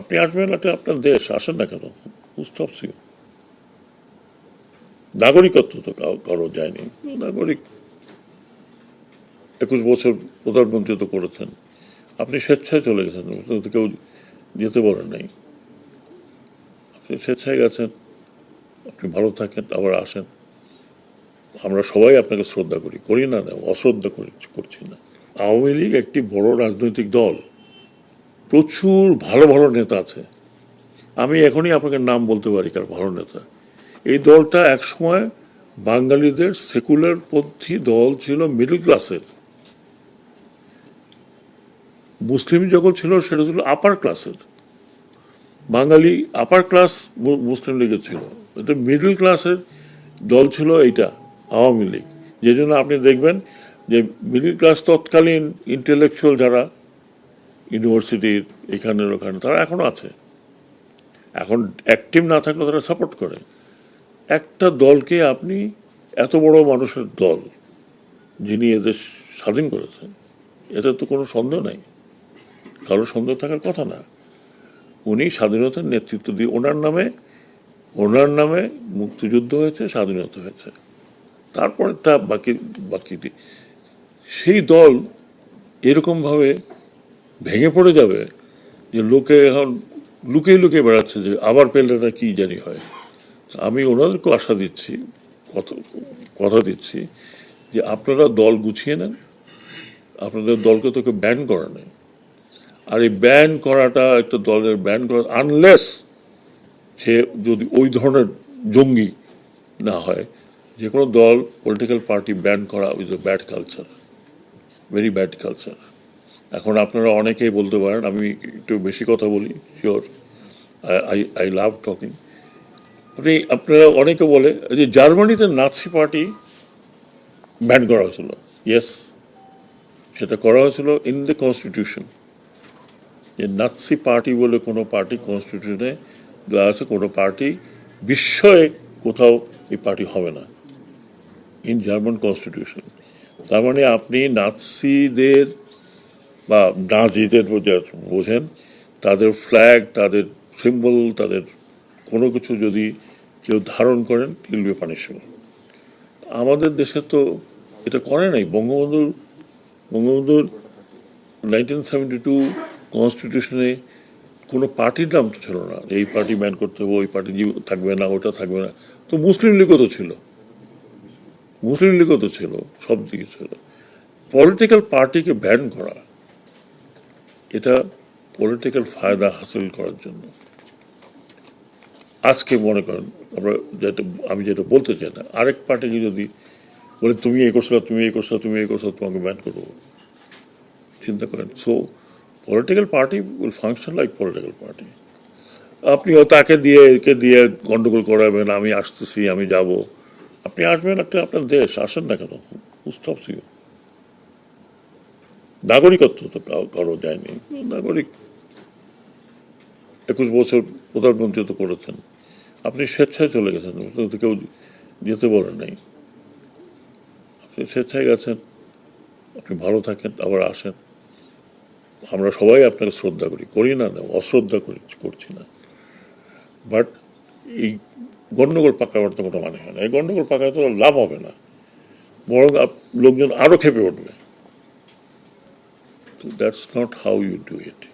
আপনি আসবেন একটা আপনার দেশ, আসেন না কেন? নাগরিকত্ব তো কারও যায়নি। নাগরিক একুশ বছর প্রধানমন্ত্রী তো করেছেন। আপনি স্বেচ্ছায় চলে গেছেন। কেউ যেতে বলেন নাই। আপনি স্বেচ্ছায় গেছেন। আপনি ভালো থাকেন, আবার আসেন। আমরা সবাই আপনাকে শ্রদ্ধা করি। করি না, অশ্রদ্ধা করি করছি না। আওয়ামী লীগ একটি বড় রাজনৈতিক দল। প্রচুর ভালো ভালো নেতা আছে। আমি এখনই আপনাকে নাম বলতে পারি কার ভালো নেতা। এই দলটা একসময় বাঙালিদের সেকুলার পন্থী দল ছিল মিডল ক্লাসের। মুসলিম যখন ছিল, সেটা ছিল আপার ক্লাসের বাঙালি আপার ক্লাস মুসলিম লীগের ছিল। এটা মিডল ক্লাসের দল ছিল এইটা, আওয়ামী লীগ। যে জন্য আপনি দেখবেন যে মিডল ক্লাস তৎকালীন ইন্টেলেকচুয়াল যারা ইউনিভার্সিটির এখানে ওখানে, তারা এখনও আছে। এখন অ্যাক্টিভ না থাকলে তারা সাপোর্ট করে। একটা দলকে আপনি এত বড় মানুষের দল যিনি এদের স্বাধীন করেছেন, এতে তো কোনো সন্দেহ নাই। কারও সন্দেহ থাকার কথা না। উনি স্বাধীনতার নেতৃত্ব দিয়ে ওনার নামে ওনার নামে মুক্তিযুদ্ধ হয়েছে, স্বাধীনতা হয়েছে। তারপরেরটা বাকি বাকিটি সেই দল এরকমভাবে ভেঙে পড়ে যাবে যে লোকে এখন লুকিয়ে লুকিয়ে বেড়াচ্ছে যে আবার পেলে না কি জানি হয়। আমি ওনাদেরকে আশা দিচ্ছি, কথা কথা দিচ্ছি যে আপনারা দল গুছিয়ে নেন, আপনাদের দলকে তোকে ব্যান করা নেই। আর এই ব্যান করাটা একটা দলের ব্যান করা আনলেস সে যদি ওই ধরনের জঙ্গি না হয়, যে কোনো দল পলিটিক্যাল পার্টি ব্যান করা a bad culture very bad culture এখন আপনারা অনেকেই বলতে পারেন, আমি একটু বেশি কথা বলি sure I I love talking আপনি, আপনারা অনেকে বলে যে জার্মানিতে নাৎসি পার্টি ব্যান করা হয়েছিল। ইয়েস সেটা করা হয়েছিল ইন দ্য কনস্টিটিউশন যে নাৎসি পার্টি বলে কোনো পার্টি কনস্টিটিউশনে দেওয়া আছে, কোনো পার্টি বিস্ময়ে কোথাও এই পার্টি হবে না। ইন জার্মান কনস্টিটিউশন তার মানে আপনি নাৎসিদের বা নাজিদের বোঝা- বোঝেন তাদের ফ্ল্যাগ তাদের সিম্বল তাদের কোনো কিছু যদি কেউ ধারণ করেন ইল বি পানিশেবল আমাদের দেশে তো এটা করে নাই। বঙ্গবন্ধুর বঙ্গবন্ধুর নাইনটিন সেভেন্টি টু কনস্টিটিউশনে কোনো পার্টির নাম তো ছিল না। এই পার্টি ব্যান করতে হবে, ওই পার্টি থাকবে না, ওটা থাকবে না। তো মুসলিম লীগও তো ছিল। মুসলিম লীগও তো ছিল, সব দিকে ছিল। পলিটিক্যাল পার্টিকে ব্যান করা এটা পলিটিক্যাল ফায়দা হাসিল করার জন্য। আজকে মনে করেন, আমরা যেটা আমি যেটা বলতে চাই না, আরেক পার্টিকে যদি বলে, তুমি এই করছ তুমি এই করছ তুমি এই করছ তোমাকে ব্যান করব। চিন্তা করেন। So political party will function like political party আপনিও তাকে দিয়ে, একে দিয়ে গন্ডগোল করাবেন, আমি আসতেছি, আমি যাব। আপনি আসবেন একটা আপনার দেশ, আসেন না কেন? স্টপস ইউ নাগরিকত্ব তো কারও যায়নি নাগরিক একুশ বছর প্রধানমন্ত্রী তো করেছেন। আপনি স্বেচ্ছায় চলে গেছেন কেউ যেতে বলেন নাই। আপনি স্বেচ্ছায় গেছেন, আপনি ভালো থাকেন, আবার আসেন। আমরা সবাই আপনাকে শ্রদ্ধা করি করি না না, অশ্রদ্ধা করি, করছি না। বাট এই গণ্ডগোল পাকাবার তো কোনো মানে হয় না। এই গণ্ডগোল পাকায় তো লাভ হবে না। বরং লোকজন আরও খেপে উঠবে। That's not how you do it.